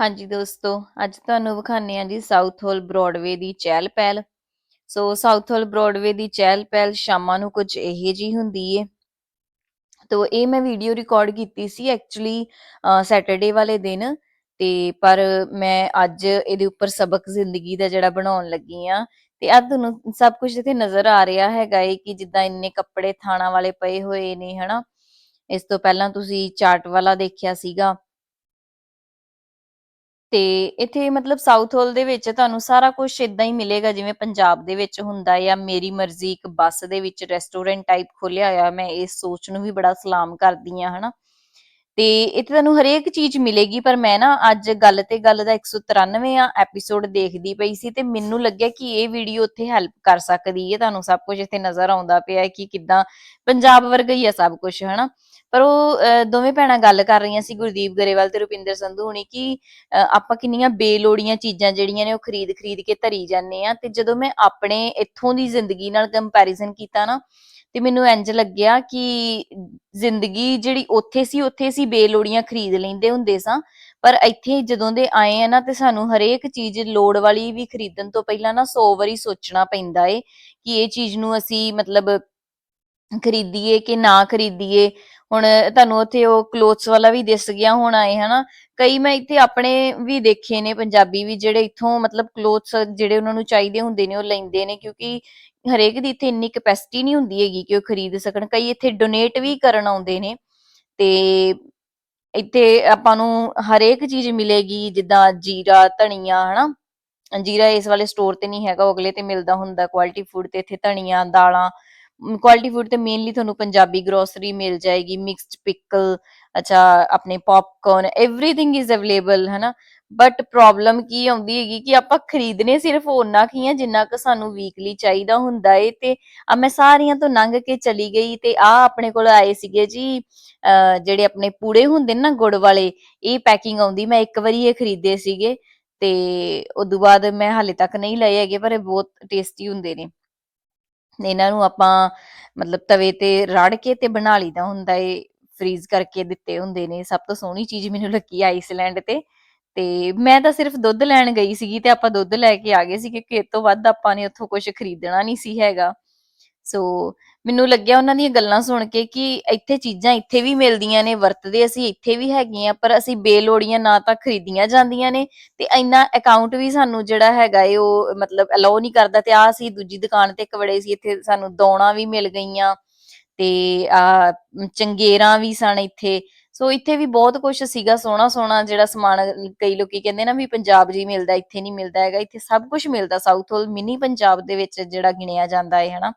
ਹਾਂਜੀ ਦੋਸਤੋ, ਅੱਜ ਤੁਹਾਨੂੰ ਵਿਖਾਣੇ ਆ ਜੀ ਸਾਊਥ ਹਾਲ ਬ੍ਰੌਡਵੇ ਦੀ ਚਹਿਲ ਪਹਿਲ। ਸੋ ਸਾਊਥ ਹਾਲ ਬ੍ਰੌਡਵੇ ਦੀ ਚਹਿਲ ਪਹਿਲ ਸ਼ਾਮਾਂ ਨੂੰ ਕੁਝ ਇਹੋ ਜੀ ਹੁੰਦੀ ਏ। ਤੋ, ਇਹ ਮੈਂ ਵੀਡੀਓ ਰਿਕਾਰਡ ਕੀਤੀ ਸੀ ਐਕਚੁਅਲੀ ਸੈਟਰਡੇ ਵਾਲੇ ਦਿਨ। ਤੇ ਪਰ ਮੈਂ ਅੱਜ ਇਹਦੇ ਉੱਪਰ ਸਬਕ ਜ਼ਿੰਦਗੀ ਦਾ ਜਿਹੜਾ ਬਣਾਉਣ ਲੱਗੀ ਆ ਤੇ ਅੱਜ ਤੁਹਾਨੂੰ ਸਭ ਕੁਝ ਇੱਥੇ ਨਜ਼ਰ ਆ ਰਿਹਾ ਹੈਗਾ ਏ ਕਿ ਜਿੱਦਾਂ ਇੰਨੇ ਕੱਪੜੇ ਥਾਣਾ ਵਾਲੇ ਪਏ ਹੋਏ ਨੇ, ਹਨਾ। ਇਸ ਤੋਂ ਪਹਿਲਾਂ ਤੁਸੀਂ ਚਾਰਟ ਵਾਲਾ ਦੇਖਿਆ ਸੀਗਾ। ਤੇ ਇੱਥੇ ਮਤਲਬ ਸਾਊਥ ਹੋਲ ਦੇ ਵਿੱਚ ਤੁਹਾਨੂੰ ਸਾਰਾ ਕੁਝ ਇਦਾਂ ਹੀ ਮਿਲੇਗਾ, ਜਿਵੇਂ ਪੰਜਾਬ ਦੇ ਵਿੱਚ ਹੁੰਦਾ ਹੈ ਮੇਰੀ ਮਰਜ਼ੀ ਇੱਕ ਬੱਸ ਦੇ ਵਿੱਚ ਰੈਸਟੋਰੈਂਟ ਟਾਈਪ ਖੋਲਿਆ ਹੋਇਆ, ਮੈਂ ਇਸ ਸੋਚ ਨੂੰ ਵੀ ਬੜਾ ਸਲਾਮ ਕਰਦੀ ਆ ਹਨਾ। ਤੇ ਇੱਥੇ ਤੁਹਾਨੂੰ ਹਰੇਕ ਚੀਜ਼ ਮਿਲੇਗੀ, ਪਰ ਮੈਂ ਨਾ ਅੱਜ ਗੱਲ ਤੇ ਗੱਲ ਦਾ 193 ਆ ਐਪੀਸੋਡ ਦੇਖਦੀ ਪਈ ਸੀ ਤੇ ਮੈਨੂੰ ਲੱਗਿਆ ਕਿ ਇਹ ਵੀਡੀਓ ਉੱਥੇ ਹੈਲਪ ਕਰ ਸਕਦੀ ਹੈ। ਤੁਹਾਨੂੰ ਸਭ ਕੁਝ ਇੱਥੇ ਨਜ਼ਰ ਆਉਂਦਾ ਪਿਆ ਕਿ ਕਿਦਾਂ ਪੰਜਾਬ ਵਰਗਾ ਹੀ ਆ ਸਭ ਕੁਝ ਹਨਾ। ਪਰ ਉਹ ਦੋਵੇਂ ਭੈਣਾਂ ਗੱਲ ਕਰ ਰਹੀਆਂ ਸੀ ਗੁਰਦੀਪ ਗਰੇਵਾਲ ਤੇ ਰੁਪਿੰਦਰ ਸੰਧੂ ਹੁਣੀ ਕਿ ਆਪਾਂ ਕਿੰਨੀਆਂ ਬੇਲੋੜੀਆਂ ਚੀਜ਼ਾਂ ਜਿਹੜੀਆਂ ਨੇ ਉਹ ਖਰੀਦ ਖਰੀਦ ਕੇ ਧਰੀ ਜਾਂਦੇ ਆ ਤੇ ਜਦੋਂ ਮੈਂ ਆਪਣੇ ਇੱਥੋਂ ਦੀ ਜ਼ਿੰਦਗੀ ਨਾਲ ਕੰਪੈਰੀਜ਼ਨ ਕੀਤਾ ਨਾ, ਤੇ ਮੈਨੂੰ ਇੰਜ ਲੱਗਿਆ ਕਿ ਜ਼ਿੰਦਗੀ ਜਿਹੜੀ ਉੱਥੇ ਸੀ ਉੱਥੇ ਸੀ ਬੇਲੋੜੀਆਂ ਖਰੀਦ ਲੈਂਦੇ ਹੁੰਦੇ ਸਾਂ, ਪਰ ਇੱਥੇ ਜਦੋਂ ਦੇ ਆਏ ਆ ਨਾ ਤੇ ਸਾਨੂੰ ਹਰੇਕ ਚੀਜ਼ ਲੋੜ ਵਾਲੀ ਵੀ ਖਰੀਦਣ ਤੋਂ ਪਹਿਲਾਂ ਨਾ 100 ਵਾਰੀ ਸੋਚਣਾ ਪੈਂਦਾ ਏ ਕਿ ਇਹ ਚੀਜ਼ ਨੂੰ ਅਸੀਂ ਮਤਲਬ ਖਰੀਦੀਏ ਕਿ ਨਾ ਖਰੀਦੀਏ? ਹੁਣ ਤੁਹਾਨੂੰ ਉੱਥੇ ਉਹ ਕਲੋਥਸ ਵਾਲਾ ਵੀ ਦਿਸ ਗਿਆ ਹੋਣਾ ਏ, ਹਨਾ? ਕਈ ਮੈਂ ਇੱਥੇ ਆਪਣੇ ਵੀ ਦੇਖੇ ਨੇ ਪੰਜਾਬੀ ਵੀ ਜਿਹੜੇ ਇੱਥੋਂ ਮਤਲਬ ਕਲੋਥਸ ਜਿਹੜੇ ਉਹਨਾਂ ਨੂੰ ਚਾਹੀਦੇ ਹੁੰਦੇ ਨੇ ਉਹ ਲੈਂਦੇ ਨੇ ਕਿਉਂਕਿ ਹਰੇਕ ਦੀ ਇੱਥੇ ਇੰਨੀ ਕਪੈਸਿਟੀ ਨਹੀਂ ਹੁੰਦੀ ਹੈਗੀ ਕਿ ਉਹ ਖਰੀਦ ਸਕਣ। ਕਈ ਇੱਥੇ ਡੋਨੇਟ ਵੀ ਕਰਨ ਆਉਂਦੇ ਨੇ ਤੇ ਇੱਥੇ ਆਪਾਂ ਨੂੰ ਹਰੇਕ ਚੀਜ਼ ਮਿਲੇਗੀ, ਜਿੱਦਾਂ ਜੀਰਾ, ਧਨੀਆ, ਹਨਾ? ਜੀਰਾ ਇਸ ਵਾਲੇ ਸਟੋਰ ਤੇ ਨਹੀਂ ਹੈਗਾ ਅਗਲੇ ਤੇ ਮਿਲਦਾ ਹੁੰਦਾ ਕੁਆਲਿਟੀ ਫੂਡ ਤੇ ਇੱਥੇ ਧਨੀਆ, ਦਾਲਾਂ ਕੁਆਲਿਟੀ ਫੂਡ ਤੇ ਮੇਨਲੀ ਤੁਹਾਨੂੰ ਪੰਜਾਬੀ ਗਰੋਸਰੀ ਮਿਲ ਜਾਏਗੀ ਮਿਕਸਡ ਪਿਕਲ ਅੱਛਾ ਆਪਣੇ ਪੌਪਕਾਰਨ एवरीथिंग ਇਜ਼ ਅਵੇਲੇਬਲ ਹਨਾ ਬਟ ਪ੍ਰੋਬਲਮ ਕੀ ਆਉਂਦੀ ਹੈਗੀ ਕਿ ਆਪਾਂ ਖਰੀਦਨੇ ਸਿਰਫ ਉਹਨਾਂ ਕੀ ਆ ਜਿੰਨਾ ਕੁ ਸਾਨੂੰ ਵੀਕਲੀ ਚਾਹੀਦਾ ਹੁੰਦਾ ਏ ਤੇ ਆ ਮੈਂ ਸਾਰੀਆਂ ਤੋਂ ਲੰਘ ਕੇ ਚਲੀ ਗਈ ਤੇ ਆ ਆਪਣੇ ਕੋਲ ਆਏ ਸੀਗੇ ਜੀ ਅਹ ਜਿਹੜੇ ਆਪਣੇ ਪੂੜੇ ਹੁੰਦੇ ਨੇ ਨਾ ਗੁੜ ਵਾਲੇ ਇਹ ਪੈਕਿੰਗ ਆਉਂਦੀ ਮੈਂ ਇੱਕ ਵਾਰੀ ਇਹ ਖਰੀਦੇ ਸੀਗੇ ਤੇ ਉਦੋਂ ਬਾਅਦ ਮੈਂ ਹਾਲੇ ਤੱਕ ਨਹੀਂ ਲਏ ਹੈਗੇ ਪਰ ਇਹ ਬਹੁਤ ਟੇਸਟੀ ਹੁੰਦੇ ਨੇ ਇਹਨਾਂ ਨੂੰ ਆਪਾਂ ਮਤਲਬ ਤਵੇ ਤੇ ਰੜ ਕੇ ਤੇ ਬਣਾ ਲਈਦਾ ਹੁੰਦਾ ਏ ਫ੍ਰੀਜ਼ ਕਰਕੇ ਦਿੱਤੇ ਹੁੰਦੇ ਨੇ, ਸਭ ਤੋਂ ਸੋਹਣੀ ਚੀਜ਼ ਮੈਨੂੰ ਲੱਗੀ ਆਈਸਲੈਂਡ ਤੇ। ਤੇ ਮੈਂ ਤਾਂ ਸਿਰਫ ਦੁੱਧ ਲੈਣ ਗਈ ਸੀਗੀ ਤੇ ਆਪਾਂ ਦੁੱਧ ਲੈ ਕੇ ਆ ਗਏ ਸੀ ਕਿਉਂਕਿ ਇਹ ਤੋਂ ਵੱਧ ਆਪਾਂ ਨੇ ਉੱਥੋਂ ਕੁਝ ਖਰੀਦਣਾ ਨਹੀਂ ਸੀ ਹੈਗਾ। ਸੋ ਮੈਨੂੰ ਲੱਗਿਆ ਉਹਨਾਂ ਦੀਆਂ ਗੱਲਾਂ ਸੁਣ ਕੇ ਕਿ ਇੱਥੇ ਚੀਜ਼ਾਂ ਇੱਥੇ ਵੀ ਮਿਲਦੀਆਂ ਨੇ, ਵਰਤਦੇ ਅਸੀਂ ਇੱਥੇ ਵੀ ਹੈਗੀਆਂ, ਪਰ ਅਸੀਂ ਬੇਲੋੜੀਆਂ ਨਾ ਤਾਂ ਖਰੀਦੀਆਂ ਜਾਂਦੀਆਂ ਨੇ ਤੇ ਇੰਨਾ ਅਕਾਊਂਟ ਵੀ ਸਾਨੂੰ ਜਿਹੜਾ ਹੈਗਾ ਏ ਉਹ ਮਤਲਬ ਅਲਾਉ ਨਹੀਂ ਕਰਦਾ ਤੇ ਆ ਅਸੀਂ ਦੂਜੀ ਦੁਕਾਨ ਤੇ ਇੱਕ ਸੀ, ਇੱਥੇ ਸਾਨੂੰ ਦੌਣਾ ਵੀ ਮਿਲ ਗਈਆਂ ਤੇ ਆ ਚੰਗੇਰਾਂ ਵੀ ਸਨ ਇੱਥੇ। ਸੋ ਇੱਥੇ ਵੀ ਬਹੁਤ ਕੁਝ ਸੀਗਾ, ਸੋਹਣਾ ਸੋਹਣਾ ਜਿਹੜਾ ਸਮਾਨ ਕਈ ਲੋਕੀ ਕਹਿੰਦੇ ਨਾ ਵੀ ਪੰਜਾਬ ਜੀ ਮਿਲਦਾ, ਇੱਥੇ ਨਹੀਂ ਮਿਲਦਾ ਹੈਗਾ, ਇੱਥੇ ਸਭ ਕੁਝ ਮਿਲਦਾ ਸਾਊਥ ਹਾਲ ਮਿਨੀ ਪੰਜਾਬ ਦੇ ਵਿੱਚ ਜਿਹੜਾ ਗਿਣਿਆ ਜਾਂਦਾ ਹੈ ਹਨਾ।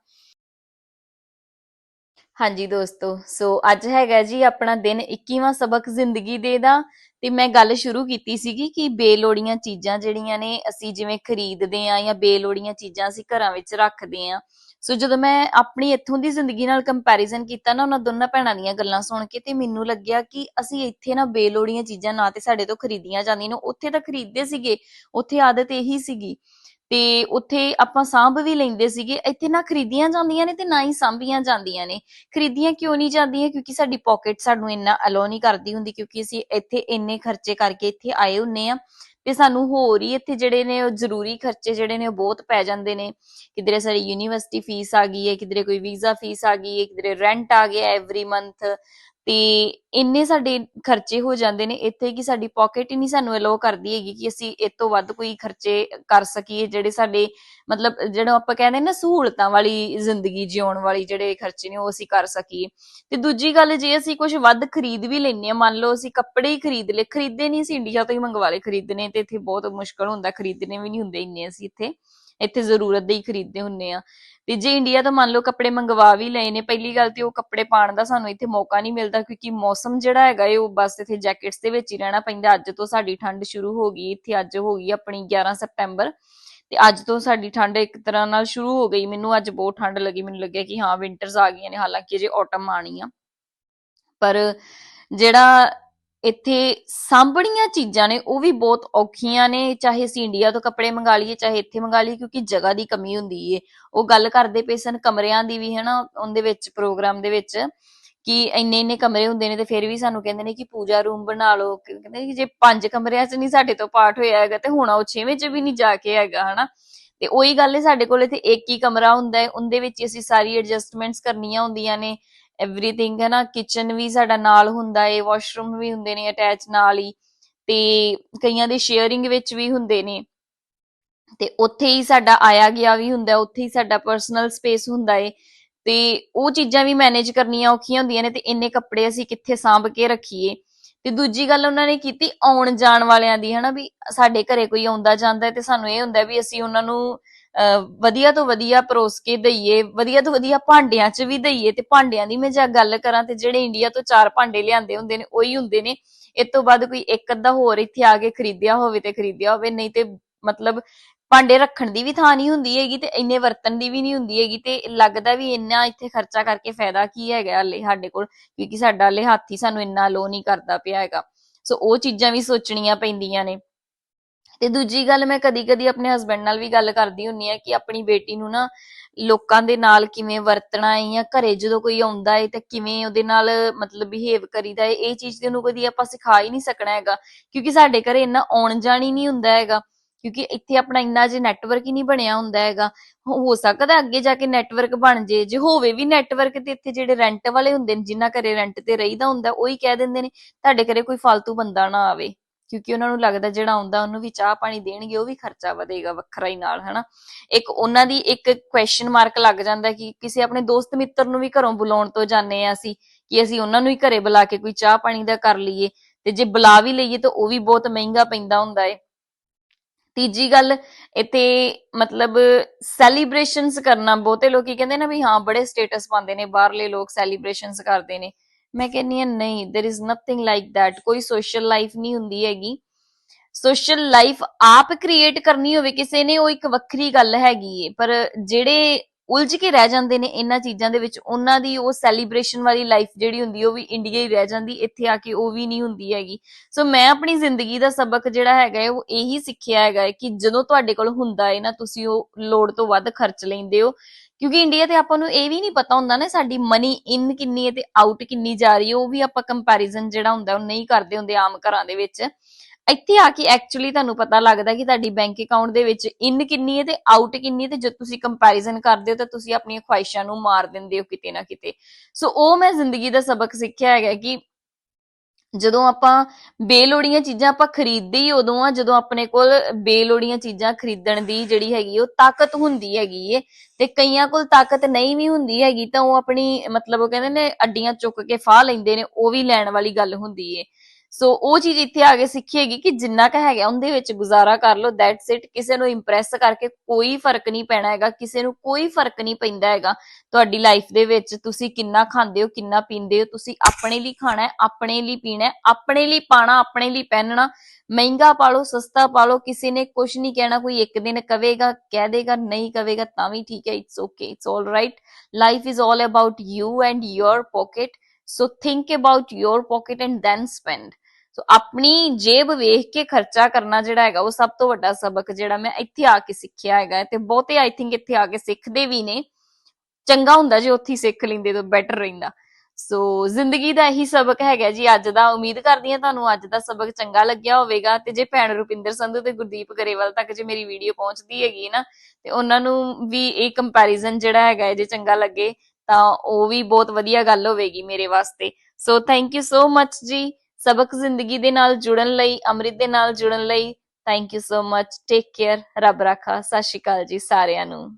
ਹਾਂਜੀ ਦੋਸਤੋ, ਸੋ ਅੱਜ ਹੈਗਾ ਜੀ ਆਪਣਾ ਦਿਨ 21ਵਾਂ ਸਬਕ ਜ਼ਿੰਦਗੀ ਦੇ ਦਾ ਤੇ ਮੈਂ ਗੱਲ ਸ਼ੁਰੂ ਕੀਤੀ ਸੀਗੀ ਕਿ ਬੇਲੋੜੀਆਂ ਚੀਜ਼ਾਂ ਜਿਹੜੀਆਂ ਨੇ ਅਸੀਂ ਜਿਵੇਂ ਖਰੀਦਦੇ ਆਂ ਜਾਂ ਬੇਲੋੜੀਆਂ ਚੀਜ਼ਾਂ ਅਸੀਂ ਘਰਾਂ ਵਿੱਚ ਰੱਖਦੇ ਆਂ ਸੋ ਜਦੋਂ ਮੈਂ ਆਪਣੀ ਇੱਥੋਂ ਦੀ ਜ਼ਿੰਦਗੀ ਨਾਲ ਕੰਪੈਰੀਜ਼ਨ ਕੀਤਾ ਨਾ, ਉਹਨਾਂ ਦੋਨਾਂ ਭੈਣਾਂ ਦੀਆਂ ਗੱਲਾਂ ਸੁਣ ਕੇ ਤੇ ਮੈਨੂੰ ਲੱਗਿਆ ਕਿ ਅਸੀਂ ਇੱਥੇ ਨਾ ਬੇਲੋੜੀਆਂ ਚੀਜ਼ਾਂ ਨਾ ਤੇ ਸਾਡੇ ਤੋਂ ਖਰੀਦੀਆਂ ਜਾਂਦੀਆਂ ਨੇ, ਉੱਥੇ ਤਾਂ ਖਰੀਦਦੇ ਸੀਗੇ, ਉੱਥੇ ਆਦਤ ਇਹੀ ਸੀਗੀ। ਤੇ ਉੱਥੇ ਆਪਾਂ ਸਾਂਭ ਵੀ ਲੈਂਦੇ ਸੀਗੇ। ਇੱਥੇ ਨਾ ਖਰੀਦੀਆਂ ਜਾਂਦੀਆਂ ਨੇ ਤੇ ਨਾ ਹੀ ਸਾਂਭੀਆਂ ਜਾਂਦੀਆਂ ਨੇ। ਖਰੀਦੀਆਂ ਕਿਉਂ ਨਹੀਂ ਜਾਂਦੀਆਂ? ਕਿਉਂਕਿ ਸਾਡੀ ਪਾਕਟ ਸਾਨੂੰ ਇੰਨਾ ਅਲੋ ਨਹੀਂ ਕਰਦੀ ਹੁੰਦੀ, ਕਿਉਂਕਿ ਅਸੀਂ ਇੱਥੇ ਇੰਨੇ ਖਰਚੇ ਕਰਕੇ ਇੱਥੇ ਆਏ ਹੁੰਨੇ ਆ। ਤੇ ਸਾਨੂੰ ਹੋਰ ਹੀ ਇੱਥੇ ਜਿਹੜੇ ਨੇ ਉਹ ਜ਼ਰੂਰੀ ਖਰਚੇ ਜਿਹੜੇ ਨੇ ਉਹ ਬਹੁਤ ਪੈ ਜਾਂਦੇ ਨੇ। ਕਿਧਰੇ ਸਾਡੀ ਯੂਨੀਵਰਸਿਟੀ ਫੀਸ ਆ ਗਈ ਹੈ, ਕਿਧਰੇ ਕੋਈ ਵੀਜ਼ਾ ਫੀਸ ਆ ਗਈ ਹੈ, ਕਿਧਰੇ ਰੈਂਟ ਆ ਗਿਆ ਐਵਰੀ ਮੰਥ ਤੇ ਇੰਨੇ ਸਾਡੇ ਖਰਚੇ ਹੋ ਜਾਂਦੇ ਨੇ, ਇੱਥੇ ਕਿ ਸਾਡੀ ਪਾਕਟ ਹੀ ਨਹੀਂ ਸਾਨੂੰ ਅਲੋ ਕਰਦੀ ਹੈਗੀ ਕਿ ਅਸੀਂ ਇਸ ਤੋਂ ਵੱਧ ਕੋਈ ਖਰਚੇ ਕਰ ਸਕੀਏ, ਜਿਹੜੇ ਸਾਡੇ ਮਤਲਬ ਜਿਹੜਾ ਆਪਾਂ ਕਹਿੰਦੇ ਨਾ ਸਹੂਲਤਾਂ ਵਾਲੀ ਜ਼ਿੰਦਗੀ ਜਿਉਣ ਵਾਲੀ ਜਿਹੜੇ ਖਰਚੇ ਨੇ ਉਹ ਅਸੀਂ ਕਰ ਸਕੀਏ। ਤੇ ਦੂਜੀ ਗੱਲ, ਜੇ ਅਸੀਂ ਕੁਝ ਵੱਧ ਖਰੀਦ ਵੀ ਲੈਨੇ ਆ ਮੰਨ ਲਓ ਅਸੀਂ ਕੱਪੜੇ ਹੀ ਖਰੀਦ ਲਏ, ਖਰੀਦੇ ਨਹੀਂ ਸੀ ਇੰਡੀਆ ਤੋਂ ਹੀ ਮੰਗਵਾ ਲਏ ਖਰੀਦਣੇ, ਤੇ ਇੱਥੇ ਬਹੁਤ ਮੁਸ਼ਕਲ ਹੁੰਦਾ, ਖਰੀਦਣੇ ਵੀ ਨਹੀਂ ਹੁੰਦੇ ਇੰਨੇ ਅਸੀਂ ਇੱਥੇ। ਇੱਥੇ ਜ਼ਰੂਰਤ ਦੇ ਹੀ ਖਰੀਦਦੇ ਹੁੰਨੇ ਆ। ਤੇ ਜੇ ਇੰਡੀਆ ਤੋਂ ਮੰਨ ਲਓ ਕੱਪੜੇ ਮੰਗਵਾ ਵੀ ਲਏ ਨੇ, ਪਹਿਲੀ ਗੱਲ ਤੇ ਉਹ ਕੱਪੜੇ ਪਾਉਣ ਦਾ ਸਾਨੂੰ ਇੱਥੇ ਮੌਕਾ ਨਹੀਂ ਮਿਲਦਾ ਕਿਉਂਕਿ ਮੌਸਮ ਜਿਹੜਾ ਹੈਗਾ ਏ ਉਹ ਬਸ ਇੱਥੇ ਜੈਕਟਸ ਦੇ ਵਿੱਚ ਹੀ ਰਹਿਣਾ ਪੈਂਦਾ। ਅੱਜ ਤੋਂ ਸਾਡੀ ਠੰਡ ਸ਼ੁਰੂ ਹੋ ਗਈ, ਇੱਥੇ ਅੱਜ ਹੋ ਗਈ ਆਪਣੀ 11 ਸਪਟੈਂਬਰ ਤੇ ਅੱਜ ਤੋਂ ਸਾਡੀ ਠੰਡ ਇੱਕ ਤਰ੍ਹਾਂ ਨਾਲ ਸ਼ੁਰੂ ਹੋ ਗਈ। ਮੈਨੂੰ ਅੱਜ ਬਹੁਤ ਠੰਡ ਲੱਗੀ, ਮੈਨੂੰ ਲੱਗਿਆ ਕਿ ਹਾਂ, ਵਿੰਟਰਸ ਆ ਗਈਆਂ ਨੇ, ਹਾਲਾਂਕਿ ਅਜੇ ਆਟਮ ਆਣੀ ਆ। ਪਰ ਜਿਹੜਾ ਇੱਥੇ ਸਾਂਭਣੀਆਂ ਚੀਜ਼ਾਂ ਨੇ, ਉਹ ਵੀ ਬਹੁਤ ਔਖੀਆਂ ਨੇ, ਚਾਹੇ ਅਸੀਂ ਇੰਡੀਆ ਤੋਂ ਕੱਪੜੇ ਮੰਗਾ ਲਈਏ, ਚਾਹੇ ਇੱਥੇ ਮੰਗਾ ਲਈਏ, ਕਿਉਂਕਿ ਜਗ੍ਹਾ ਦੀ ਕਮੀ ਹੁੰਦੀ ਏ। ਉਹ ਗੱਲ ਕਰਦੇ ਪਏ ਸਨ ਕਮਰਿਆਂ ਦੀ ਵੀ, ਹਨਾ, ਉਹਦੇ ਵਿੱਚ, ਪ੍ਰੋਗਰਾਮ ਦੇ ਵਿੱਚ, ਕਿ ਇੰਨੇ ਇੰਨੇ ਕਮਰੇ ਹੁੰਦੇ ਨੇ ਤੇ ਫਿਰ ਵੀ ਸਾਨੂੰ ਕਹਿੰਦੇ ਨੇ ਕਿ ਪੂਜਾ ਰੂਮ ਬਣਾ ਲਓ। ਕਹਿੰਦੇ ਕਿ ਜੇ ਪੰਜ ਕਮਰਿਆਂ 'ਚ ਨਹੀਂ ਸਾਡੇ ਤੋਂ ਪਾਠ ਹੋਇਆ ਹੈਗਾ, ਤੇ ਹੁਣ ਉਹ ਛੇਵੇਂ 'ਚ ਵੀ ਨਹੀਂ ਜਾ ਕੇ ਹੈਗਾ, ਹਨਾ। ਤੇ ਉਹੀ ਗੱਲ ਹੈ ਸਾਡੇ ਕੋਲ, ਇੱਥੇ ਇੱਕ ਹੀ ਕਮਰਾ ਹੁੰਦਾ ਹੈ ਉਹਦੇ ਵਿੱਚ ਅਸੀਂ ਸਾਰੀ ਐਡਜਸਟਮੈਂਟਸ ਕਰਨੀਆਂ ਹੁੰਦੀਆਂ ਨੇ। ਐਵਰੀਥਿੰਗ ਹੈ ਨਾ ਕਿਚਨ ਵੀ ਸਾਡਾ ਨਾਲ ਹੁੰਦਾ ਹੈ ਵਾਸ਼ਰੂਮ ਵੀ ਹੁੰਦੇ ਨੇ ਅਟੈਚ ਨਾਲ ਹੀ, ਤੇ ਕਈਆਂ ਦੇ ਸ਼ੇਅਰਿੰਗ ਵਿੱਚ ਵੀ ਹੁੰਦੇ ਨੇ। ਤੇ ਉੱਥੇ ਹੀ ਸਾਡਾ ਆਇਆ ਗਿਆ ਵੀ ਹੁੰਦਾ ਉੱਥੇ ਹੀ ਸਾਡਾ ਪਰਸਨਲ ਸਪੇਸ ਹੁੰਦਾ ਏ। ਤੇ ਉਹ ਚੀਜ਼ਾਂ ਵੀ ਮੈਨੇਜ ਕਰਨੀਆਂ ਔਖੀਆਂ ਹੁੰਦੀਆਂ ਨੇ, ਤੇ ਇੰਨੇ ਕੱਪੜੇ ਅਸੀਂ ਕਿੱਥੇ ਸਾਂਭ ਕੇ ਰੱਖੀਏ। ਤੇ ਦੂਜੀ ਗੱਲ ਉਹਨਾਂ ਨੇ ਕੀਤੀ ਆਉਣ ਜਾਣ ਵਾਲਿਆਂ ਦੀ, ਹਨਾ ਵੀ ਸਾਡੇ ਘਰੇ ਕੋਈ ਆਉਂਦਾ ਜਾਂਦਾ ਤੇ ਸਾਨੂੰ ਇਹ ਹੁੰਦਾ ਵੀ ਅਸੀਂ ਉਹਨਾਂ ਨੂੰ ਵਧੀਆ ਤੋਂ ਵਧੀਆ ਪਰੋਸ ਕੇ ਦਈਏ, ਵਧੀਆ ਤੋਂ ਵਧੀਆ ਭਾਂਡਿਆਂ 'ਚ ਵੀ ਦਈਏ ਤੇ ਭਾਂਡਿਆਂ ਦੀ ਮੈਂ ਜੇ ਗੱਲ ਕਰਾਂ ਤੇ ਜਿਹੜੇ ਇੰਡੀਆ ਤੋਂ ਚਾਰ ਭਾਂਡੇ ਲਿਆਂਦੇ ਹੁੰਦੇ ਨੇ, ਉਹੀ ਹੁੰਦੇ ਨੇ। ਇਸ ਤੋਂ ਬਾਅਦ ਕੋਈ ਇੱਕ ਅੱਧਾ ਹੋਰ ਇੱਥੇ ਆ ਕੇ ਖਰੀਦਿਆ ਹੋਵੇ ਤੇ ਖਰੀਦਿਆ ਹੋਵੇ, ਨਹੀਂ ਤੇ ਮਤਲਬ ਭਾਂਡੇ ਰੱਖਣ ਦੀ ਵੀ ਥਾਂ ਨਹੀਂ ਹੁੰਦੀ ਹੈਗੀ ਤੇ ਇੰਨੇ ਵਰਤਣ ਦੀ ਵੀ ਨਹੀਂ ਹੁੰਦੀ ਹੈਗੀ ਤੇ ਲੱਗਦਾ ਵੀ ਇੰਨਾ ਇੱਥੇ ਖਰਚਾ ਕਰਕੇ ਫਾਇਦਾ ਕੀ ਹੈਗਾ ਹਲੇ ਸਾਡੇ ਕੋਲ, ਕਿਉਂਕਿ ਸਾਡਾ ਹਲੇ ਹੱਥ ਹੀ ਸਾਨੂੰ ਇੰਨਾ ਲੋ ਨਹੀਂ ਕਰਦਾ ਪਿਆ ਹੈਗਾ। ਸੋ ਉਹ ਚੀਜ਼ਾਂ ਵੀ ਸੋਚਣੀਆਂ ਪੈਂਦੀਆਂ ਨੇ। ਤੇ ਦੂਜੀ ਗੱਲ ਮੈਂ ਕਦੀ ਕਦੀ ਆਪਣੇ ਹਸਬੰਡ ਨਾਲ ਵੀ ਗੱਲ ਕਰਦੀ ਹੁੰਨੀ ਆ ਕਿ ਆਪਣੀ ਬੇਟੀ ਨੂੰ ਨਾ ਲੋਕਾਂ ਦੇ ਨਾਲ ਕਿਵੇਂ ਵਰਤਣਾ ਹੈ ਜਾਂ ਘਰੇ ਜਦੋਂ ਕੋਈ ਆਉਂਦਾ ਹੈ ਤੇ ਕਿਵੇਂ ਉਹਦੇ ਨਾਲ, ਮਤਲਬ ਬਿਹੇਵ ਕਰੀਦਾ ਹੈ, ਇਹ ਚੀਜ਼ ਤੇ ਉਹਨੂੰ ਕਦੀ ਆਪਾਂ ਸਿਖਾ ਹੀ ਨਹੀਂ ਸਕਣਾ ਹੈਗਾ। ਕਿਉਂਕਿ ਸਾਡੇ ਘਰੇ ਇੰਨਾ ਆਉਣ ਜਾਣ ਹੀ ਨਹੀਂ ਹੁੰਦਾ ਹੈਗਾ, ਕਿਉਂਕਿ ਇੱਥੇ ਆਪਣਾ ਇੰਨਾ ਜੇ ਨੈਟਵਰਕ ਹੀ ਨਹੀਂ ਬਣਿਆ ਹੁੰਦਾ ਹੈਗਾ। ਹੋ ਸਕਦਾ ਅੱਗੇ ਜਾ ਕੇ ਨੈਟਵਰਕ ਬਣ ਜੇ ਜੇ ਹੋਵੇ ਵੀ ਨੈਟਵਰਕ ਤੇ ਇੱਥੇ ਜਿਹੜੇ ਰੈਂਟ ਵਾਲੇ ਹੁੰਦੇ ਨੇ, ਜਿਨ੍ਹਾਂ ਘਰੇ ਰੈਂਟ ਤੇ ਰਹੀਦਾ ਹੁੰਦਾ, ਉਹੀ ਕਹਿ ਦਿੰਦੇ ਨੇ, ਤੁਹਾਡੇ ਘਰੇ ਕੋਈ ਫालतू ਬੰਦਾ ਨਾ ਆਵੇ। ਕਿਉਂਕਿ ਉਹਨਾਂ ਨੂੰ ਲੱਗਦਾ ਜਿਹੜਾ ਆਉਂਦਾ ਉਹਨੂੰ ਵੀ ਚਾਹ ਪਾਣੀ ਦੇਣਗੇ, ਉਹ ਵੀ ਖਰਚਾ ਵਧੇਗਾ ਵੱਖਰਾ ਹੀ ਨਾਲ, ਹਨਾ? ਇੱਕ ਉਹਨਾਂ ਦੀ ਇੱਕ ਕੁਐਸਚਨ ਮਾਰਕ ਲੱਗ ਜਾਂਦਾ ਕਿ ਕਿਸੇ ਆਪਣੇ ਦੋਸਤ ਮਿੱਤਰ ਨੂੰ ਵੀ ਘਰੋਂ ਬੁਲਾਉਣ ਤੋਂ ਜਾਂਦੇ ਆ ਅਸੀਂ, ਕਿ ਅਸੀਂ ਉਹਨਾਂ ਨੂੰ ਹੀ ਘਰੇ ਬੁਲਾ ਕੇ ਕੋਈ ਚਾਹ ਪਾਣੀ ਦਾ ਕਰ ਲਈਏ। ਤੇ ਜੇ ਬੁਲਾ ਵੀ ਲਈਏ ਤਾਂ ਉਹ ਵੀ ਬਹੁਤ ਮਹਿੰਗਾ ਪੈਂਦਾ ਹੁੰਦਾ ਏ। ਤੀਜੀ ਗੱਲ, ਇੱਥੇ ਮਤਲਬ ਸੈਲੀਬ੍ਰੇਸ਼ਨਸ ਕਰਨਾ, ਬਹੁਤੇ ਲੋਕੀ ਕਹਿੰਦੇ ਨਾ ਵੀ ਹਾਂ, ਬੜੇ ਸਟੇਟਸ ਪਾਉਂਦੇ ਨੇ, ਬਾਹਰਲੇ ਲੋਕ ਸੈਲੀਬ੍ਰੇਸ਼ਨਸ ਕਰਦੇ ਨੇ। ਮੈਂ ਕਹਿੰਨੀ ਆ ਨਹੀਂ there is nothing like that ਕੋਈ ਸੋਸ਼ਲ ਲਾਈਫ ਨਹੀਂ ਹੁੰਦੀ ਹੈਗੀ ਸੋਸ਼ਲ ਲਾਈਫ ਆਪ ਕ੍ਰੀਏਟ ਕਰਨੀ ਹੋਵੇ ਕਿਸੇ ਨੇ ਉਹ ਇੱਕ ਵੱਖਰੀ ਗੱਲ ਹੈਗੀ ਏ ਪਰ ਜਿਹੜੇ ਉਲਝ ਕੇ ਰਹਿ ਜਾਂਦੇ ਨੇ ਇਹਨਾਂ ਚੀਜ਼ਾਂ ਦੇ ਵਿੱਚ ਉਹਨਾਂ ਦੀ ਉਹ ਸੈਲੀਬ੍ਰੇਸ਼ਨ ਵਾਲੀ ਲਾਈਫ ਜਿਹੜੀ ਹੁੰਦੀ ਉਹ ਵੀ ਇੰਡੀਆ ਹੀ ਰਹਿ ਜਾਂਦੀ ਇੱਥੇ ਆ ਕੇ ਉਹ ਵੀ ਨਹੀਂ ਹੁੰਦੀ ਹੈਗੀ ਸੋ ਮੈਂ ਆਪਣੀ ਜ਼ਿੰਦਗੀ ਦਾ ਸਬਕ ਜਿਹੜਾ ਹੈਗਾ ਹੈ ਉਹ ਇਹੀ ਸਿੱਖਿਆ ਹੈਗਾ ਹੈ ਕਿ ਜਦੋਂ ਤੁਹਾਡੇ ਕੋਲ ਹੁੰਦਾ ਹੈ ਨਾ ਤੁਸੀਂ ਉਹ ਲੋੜ ਤੋਂ ਵੱਧ ਖਰਚ ਲੈਂਦੇ ਹੋ ਕਿਉਂਕਿ ਇੰਡੀਆ ਤੇ ਆਪਾਂ ਨੂੰ ਇਹ ਵੀ ਨਹੀਂ ਪਤਾ ਹੁੰਦਾ ਨਾ ਸਾਡੀ ਮਨੀ ਇਨ ਕਿੰਨੀ ਹੈ ਤੇ ਆਊਟ ਕਿੰਨੀ ਜਾ ਰਹੀ ਹੈ, ਉਹ ਵੀ ਆਪਾਂ ਕੰਪੈਰੀਜ਼ਨ ਜਿਹੜਾ ਹੁੰਦਾ ਉਹ ਨਹੀਂ ਕਰਦੇ ਹੁੰਦੇ ਆਮ ਘਰਾਂ ਦੇ ਵਿੱਚ। ਇੱਥੇ ਆ ਕੇ ਐਕਚੁਅਲੀ ਤੁਹਾਨੂੰ ਪਤਾ ਲੱਗਦਾ ਕਿ ਤੁਹਾਡੀ ਬੈਂਕ ਅਕਾਊਂਟ ਦੇ ਵਿੱਚ ਇਨ ਕਿੰਨੀ ਹੈ ਤੇ ਆਊਟ ਕਿੰਨੀ ਹੈ ਤੇ ਜਦ ਤੁਸੀਂ ਕੰਪੈਰੀਜ਼ਨ ਕਰਦੇ ਹੋ ਤਾਂ ਤੁਸੀਂ ਆਪਣੀਆਂ ਖੁਆਇਸ਼ਾਂ ਨੂੰ ਮਾਰ ਦਿੰਦੇ ਹੋ ਕਿਤੇ ਨਾ ਕਿਤੇ। ਸੋ ਉਹ ਮੈਂ ਜ਼ਿੰਦਗੀ ਦਾ ਸਬਕ ਸਿੱਖਿਆ ਹੈਗਾ ਕਿ ਜਦੋਂ ਆਪਾਂ ਬੇਲੋੜੀਆਂ ਚੀਜ਼ਾਂ ਆਪਾਂ ਖਰੀਦਦੇ ਹੀ ਉਦੋਂ ਆ, ਜਦੋਂ ਆਪਣੇ ਕੋਲ ਬੇਲੋੜੀਆਂ ਚੀਜ਼ਾਂ ਖਰੀਦਣ ਦੀ ਜਿਹੜੀ ਹੈਗੀ ਉਹ ਤਾਕਤ ਹੁੰਦੀ ਹੈਗੀ ਏ ਤੇ ਕਈਆਂ ਕੋਲ ਤਾਕਤ ਨਹੀਂ ਵੀ ਹੁੰਦੀ ਹੈਗੀ ਤਾਂ ਉਹ ਆਪਣੀ ਮਤਲਬ ਉਹ ਕਹਿੰਦੇ ਨੇ ਅੱਡੀਆਂ ਚੁੱਕ ਕੇ ਫਾਹ ਲੈਂਦੇ ਨੇ, ਉਹ ਵੀ ਲੈਣ ਵਾਲੀ ਗੱਲ ਹੁੰਦੀ ਏ। ਸੋ ਉਹ ਚੀਜ਼ ਇੱਥੇ ਆ ਕੇ ਸਿੱਖੀ ਹੈਗੀ ਕਿ ਜਿੰਨਾ ਕ ਹੈਗਾ, ਉਹਦੇ ਵਿੱਚ ਗੁਜ਼ਾਰਾ ਕਰ ਲਓ ਦੈਟਸ ਇਟ ਕਿਸੇ ਨੂੰ ਇੰਪ੍ਰੈਸ ਕਰਕੇ ਕੋਈ ਫ਼ਰਕ ਨਹੀਂ ਪੈਣਾ ਹੈਗਾ, ਕਿਸੇ ਨੂੰ ਕੋਈ ਫ਼ਰਕ ਨਹੀਂ ਪੈਂਦਾ ਹੈਗਾ ਤੁਹਾਡੀ ਲਾਈਫ ਦੇ ਵਿੱਚ। ਤੁਸੀਂ ਕਿੰਨਾ ਖਾਂਦੇ ਹੋ, ਕਿੰਨਾ ਪੀਂਦੇ ਹੋ, ਤੁਸੀਂ ਆਪਣੇ ਲਈ ਖਾਣਾ ਹੈ, ਆਪਣੇ ਲਈ ਪੀਣਾ ਹੈ, ਆਪਣੇ ਲਈ ਪਾਣਾ, ਆਪਣੇ ਲਈ ਪਹਿਨਣਾ। ਮਹਿੰਗਾ ਪਾਲੋ ਸਸਤਾ ਪਾਲੋ ਕਿਸੇ ਨੇ ਕੁਝ ਨਹੀਂ ਕਹਿਣਾ, ਕੋਈ ਇੱਕ ਦਿਨ ਕਵੇਗਾ, ਕਹਿ ਦੇਗਾ, ਨਹੀਂ ਕਵੇਗਾ, ਤਾਂ ਵੀ ਠੀਕ ਹੈ it's okay it's all right life is all about you and your pocket so think about your pocket and then spend so ਆਪਣੀ ਜੇਬ ਵੇਖ ਕੇ ਖਰਚਾ ਕਰਨਾ ਜਿਹੜਾ ਹੈਗਾ, ਉਹ ਸਭ ਤੋਂ ਵੱਡਾ ਸਬਕ ਜਿਹੜਾ ਮੈਂ ਇੱਥੇ ਆ ਕੇ ਸਿੱਖਿਆ ਹੈਗਾ ਤੇ ਬਹੁਤੇ ਆਈ ਥਿੰਕ ਇੱਥੇ ਆ ਕੇ ਸਿੱਖਦੇ ਵੀ ਨੇ। ਚੰਗਾ ਹੁੰਦਾ ਜੇ ਉੱਥੇ ਸਿੱਖ ਲੈਂਦੇ ਤਾਂ ਬੈਟਰ ਰਹਿੰਦਾ। ਸੋ ਜ਼ਿੰਦਗੀ ਦਾ ਇਹੀ ਸਬਕ ਹੈਗਾ ਜੀ, ਅੱਜ ਦਾ। ਉਮੀਦ ਕਰਦੀ ਹਾਂ ਤੁਹਾਨੂੰ ਅੱਜ ਦਾ ਸਬਕ ਚੰਗਾ ਲੱਗਿਆ ਹੋਵੇਗਾ ਤੇ ਜੇ ਭੈਣ ਰੁਪਿੰਦਰ ਸੰਧੂ ਤੇ ਗੁਰਦੀਪ ਗਰੇਵਾਲ ਤੱਕ ਜੇ ਮੇਰੀ ਵੀਡੀਓ ਪਹੁੰਚਦੀ ਹੈਗੀ ਨਾ, ਤੇ ਉਹਨਾਂ ਨੂੰ ਵੀ ਇਹ ਕੰਪੈਰੀਜ਼ਨ ਜਿਹੜਾ ਹੈਗਾ ਜੇ ਚੰਗਾ ਲੱਗੇ ਤਾਂ ਉਹ ਵੀ ਬਹੁਤ ਵਧੀਆ ਗੱਲ ਹੋਵੇਗੀ ਮੇਰੇ ਵਾਸਤੇ। So thank you so much ਜੀ। ਸਬਕ ਜ਼ਿੰਦਗੀ ਦੇ ਨਾਲ ਜੁੜਨ ਲਈ, ਅੰਮ੍ਰਿਤ ਦੇ ਨਾਲ ਜੁੜਨ ਲਈ। Thank you so much take care ਰੱਬ ਰਾਖਾ। ਸਤਿ ਸ਼੍ਰੀ ਅਕਾਲ ਜੀ ਸਾਰਿਆਂ ਨੂੰ।